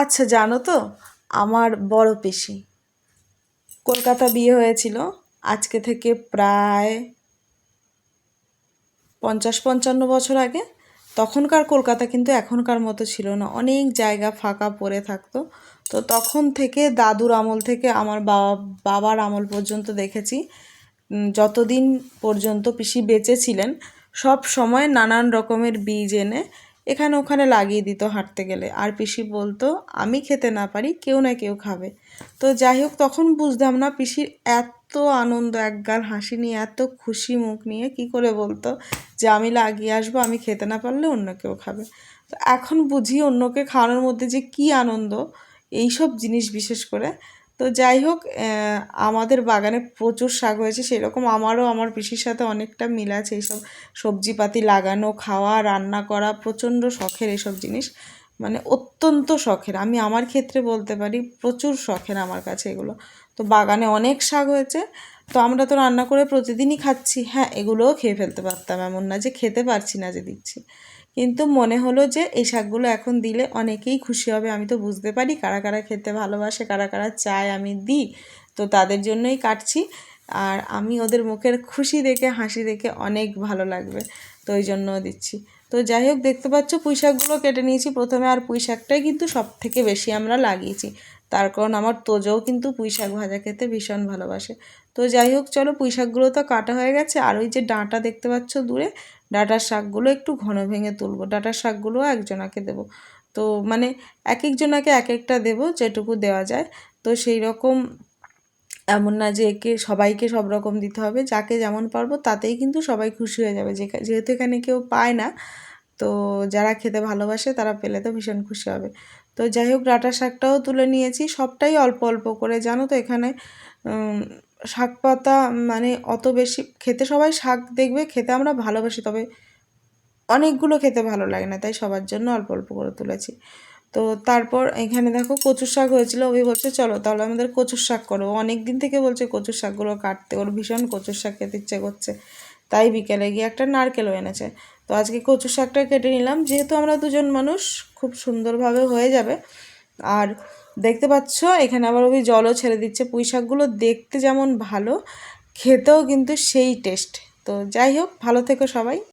আচ্ছা জানো তো, আমার বড় পিসি। কলকাতা বিয়ে হয়েছিল, আজকে থেকে প্রায় পঞ্চাশ পঞ্চান্ন বছর আগে। তখনকার কলকাতা কিন্তু এখনকার মতো ছিল না, অনেক জায়গা ফাঁকা পড়ে থাকতো। তো তখন থেকে দাদুর আমল থেকে আমার বাবা বাবার আমল পর্যন্ত দেখেছি। যতদিন পর্যন্ত পিসি বেঁচে ছিলেন, সব সময় নানান রকমের বীজ এনে এখানে ওখানে লাগিয়ে দিত হাঁটতে গেলে। আর পিসি বলতো, আমি খেতে না পারি, কেউ না কেউ খাবে। তো যাই হোক, তখন বুঝতাম না পিসির এত আনন্দ, একগাল হাসি নিয়ে, এত খুশি মুখ নিয়ে, কি করে বলতো যে, আমি লাগিয়ে আসব, আমি খেতে না পারলে অন্য কেউ খাবে। তো এখন বুঝি অন্যকে খাওয়ানোর মধ্যে যে কি আনন্দ, এইসব জিনিস বিশেষ করে। তো যাই হোক আমাদের বাগানে প্রচুর শাক হয়েছে। সেরকম আমারও আমার পিসির সাথে অনেকটা মিল আছে এইসব সবজিপাতি লাগানো, খাওয়া, রান্না করা, প্রচণ্ড শখের এসব জিনিস। মানে অত্যন্ত শখের। আমি আমার ক্ষেত্রে বলতে পারি প্রচুর শখের আমার কাছে এগুলো। তো বাগানে অনেক শাক হয়েছে। তো আমরা তো রান্না করে প্রতিদিনই খাচ্ছি। হ্যাঁ এগুলোও খেয়ে ফেলতে পারতাম, এমন না যে খেতে পারছি না যে দিচ্ছি। কিন্তু মনে হলো যে এই শাকগুলো এখন দিলে অনেকেই খুশি হবে। আমি তো বুঝতে পারি কারা কারা খেতে ভালোবাসে, কারা কারা চায় আমি দিই। তো তাদের জন্যই কাটছি। আর আমি ওদের মুখের খুশি দেখে, হাসি দেখে অনেক ভালো লাগবে। তো ওই জন্য দিচ্ছি। তো যাই হোক, দেখতে পাচ্ছ পুঁই শাকগুলো কেটে নিয়েছি। প্রথমে আর পুঁই শাকটাই কিন্তু সব থেকে বেশি আমরা লাগিয়েছি। তার কারণ আমার তোজও কিন্তু পুঁই শাক ভাজা খেতে ভীষণ ভালোবাসে। তো যাই হোক, চলো পুঁই শাকগুলো তো কাটা হয়ে গেছে। আর ওই যে ডাঁটা দেখতে পাচ্ছ দূরে, ডাঁটার শাকগুলো একটু ঘন ভেঙে তুলবো। ডাঁটার শাকগুলো একজনাকে দেবো। তো মানে এক একজনাকে এক একটা দেবো, যেটুকু দেওয়া যায়। তো সেই রকম এমন না যে একে, সবাইকে সব রকম দিতে হবে। যাকে যেমন পারব তাতেই কিন্তু সবাই খুশি হয়ে যাবে। যেহেতু এখানে কেউ পায় না, তো যারা খেতে ভালোবাসে তারা পেলে তো ভীষণ খুশি হবে। তো যাই হোক, ডাঁটা শাকটাও তুলে নিয়েছি। সবটাই অল্প অল্প করে। জানো তো এখানে শাক পাতা মানে অত বেশি, খেতে সবাই শাক দেখবে, খেতে আমরা ভালোবাসি, তবে অনেকগুলো খেতে ভালো লাগে না, তাই সবার জন্য অল্প অল্প করে তুলেছি। তো তারপর এখানে দেখো কচুর শাক হয়েছিল। ওই বলছে, চলো তাহলে আমাদের কচুর শাক করো। অনেক দিন থেকে বলছে কচুর শাকগুলো কাটতে। ওর ভীষণ কচুর শাক খেতে ইচ্ছে করছে। তাই বিকেলে গিয়ে একটা নারকেলও এনেছে। তো আজকে কচুর শাকটা কেটে নিলাম। যেহেতু আমরা দুজন মানুষ, খুব সুন্দরভাবে হয়ে যাবে। আর দেখতে পাচ্ছ, এখানে আবার ওই জলও ছেড়ে দিচ্ছে। পুঁই শাকগুলো দেখতে যেমন ভালো, খেতেও কিন্তু সেই টেস্ট। তো যাই হোক, ভালো থেকো সবাই।